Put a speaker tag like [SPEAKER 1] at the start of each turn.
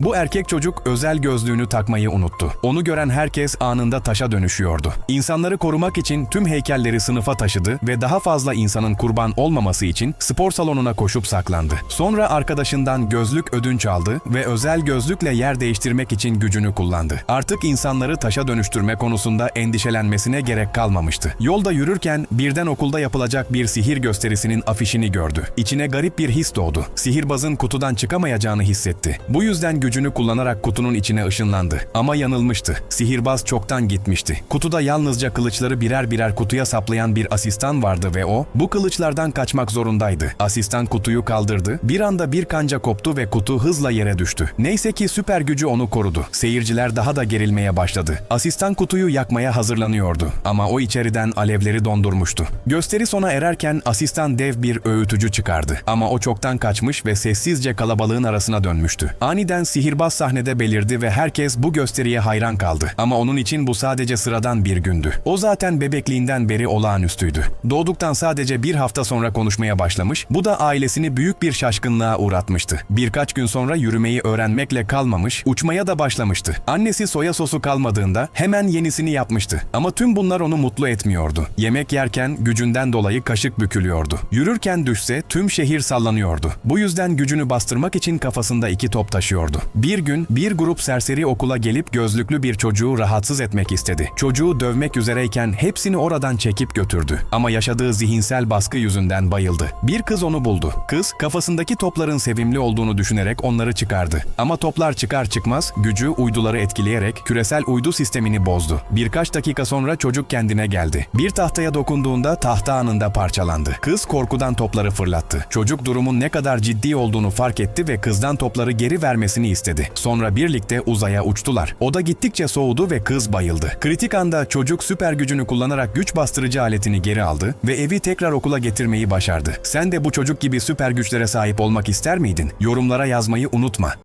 [SPEAKER 1] Bu erkek çocuk özel gözlüğünü takmayı unuttu. Onu gören herkes anında taşa dönüşüyordu. İnsanları korumak için tüm heykelleri sınıfa taşıdı ve daha fazla insanın kurban olmaması için spor salonuna koşup saklandı. Sonra arkadaşından gözlük ödünç aldı ve özel gözlükle yer değiştirmek için gücünü kullandı. Artık insanları taşa dönüştürme konusunda endişelenmesine gerek kalmamıştı. Yolda yürürken birden okulda yapılacak bir sihir gösterisinin afişini gördü. İçine garip bir his doğdu. Sihirbazın kutudan çıkamayacağını hissetti. Bu yüzden gücünü kullanarak kutunun içine ışınlandı. Ama yanılmıştı. Sihirbaz çoktan gitmişti. Kutuda yalnızca kılıçları birer birer kutuya saplayan bir asistan vardı ve o bu kılıçlardan kaçmak zorundaydı. Asistan kutuyu kaldırdı. Bir anda bir kanca koptu ve kutu hızla yere düştü. Neyse ki süper gücü onu korudu. Seyirciler daha da gerilmeye başladı. Asistan kutuyu yakmaya hazırlanıyordu ama o içeriden alevleri dondurmuştu. Gösteri sona ererken asistan dev bir öğütücü çıkardı. Ama o çoktan kaçmış ve sessizce kalabalığın arasına dönmüştü. Aniden sihirbaz sahnede belirdi ve herkes bu gösteriye hayran kaldı. Ama onun için bu sadece sıradan bir gündü. O zaten bebekliğinden beri olağanüstüydü. Doğduktan sadece bir hafta sonra konuşmaya başlamış, bu da ailesini büyük bir şaşkınlığa uğratmıştı. Birkaç gün sonra yürümeyi öğrenmekle kalmamış, uçmaya da başlamıştı. Annesi soya sosu kalmadığında hemen yenisini yapmıştı. Ama tüm bunlar onu mutlu etmiyordu. Yemek yerken gücünden dolayı kaşık bükülüyordu. Yürürken düşse tüm şehir sallanıyordu. Bu yüzden gücünü bastırmak için kafasında iki top taşıyordu. Bir gün bir grup serseri okula gelip gözlüklü bir çocuğu rahatsız etmek istedi. Çocuğu dövmek üzereyken hepsini oradan çekip götürdü. Ama yaşadığı zihinsel baskı yüzünden bayıldı. Bir kız onu buldu. Kız kafasındaki topların sevimli olduğunu düşünerek onları çıkardı. Ama toplar çıkar çıkmaz gücü uyduları etkileyerek küresel uydu sistemini bozdu. Birkaç dakika sonra çocuk kendine geldi. Bir tahtaya dokunduğunda tahta anında parçalandı. Kız korkudan topları fırlattı. Çocuk durumun ne kadar ciddi olduğunu fark etti ve kızdan topları geri vermesini istedi. Sonra birlikte uzaya uçtular. Oda gittikçe soğudu ve kız bayıldı. Kritik anda çocuk süper gücünü kullanarak güç bastırıcı aletini geri aldı ve evi tekrar okula getirmeyi başardı. Sen de bu çocuk gibi süper güçlere sahip olmak ister miydin? Yorumlara yazmayı unutma.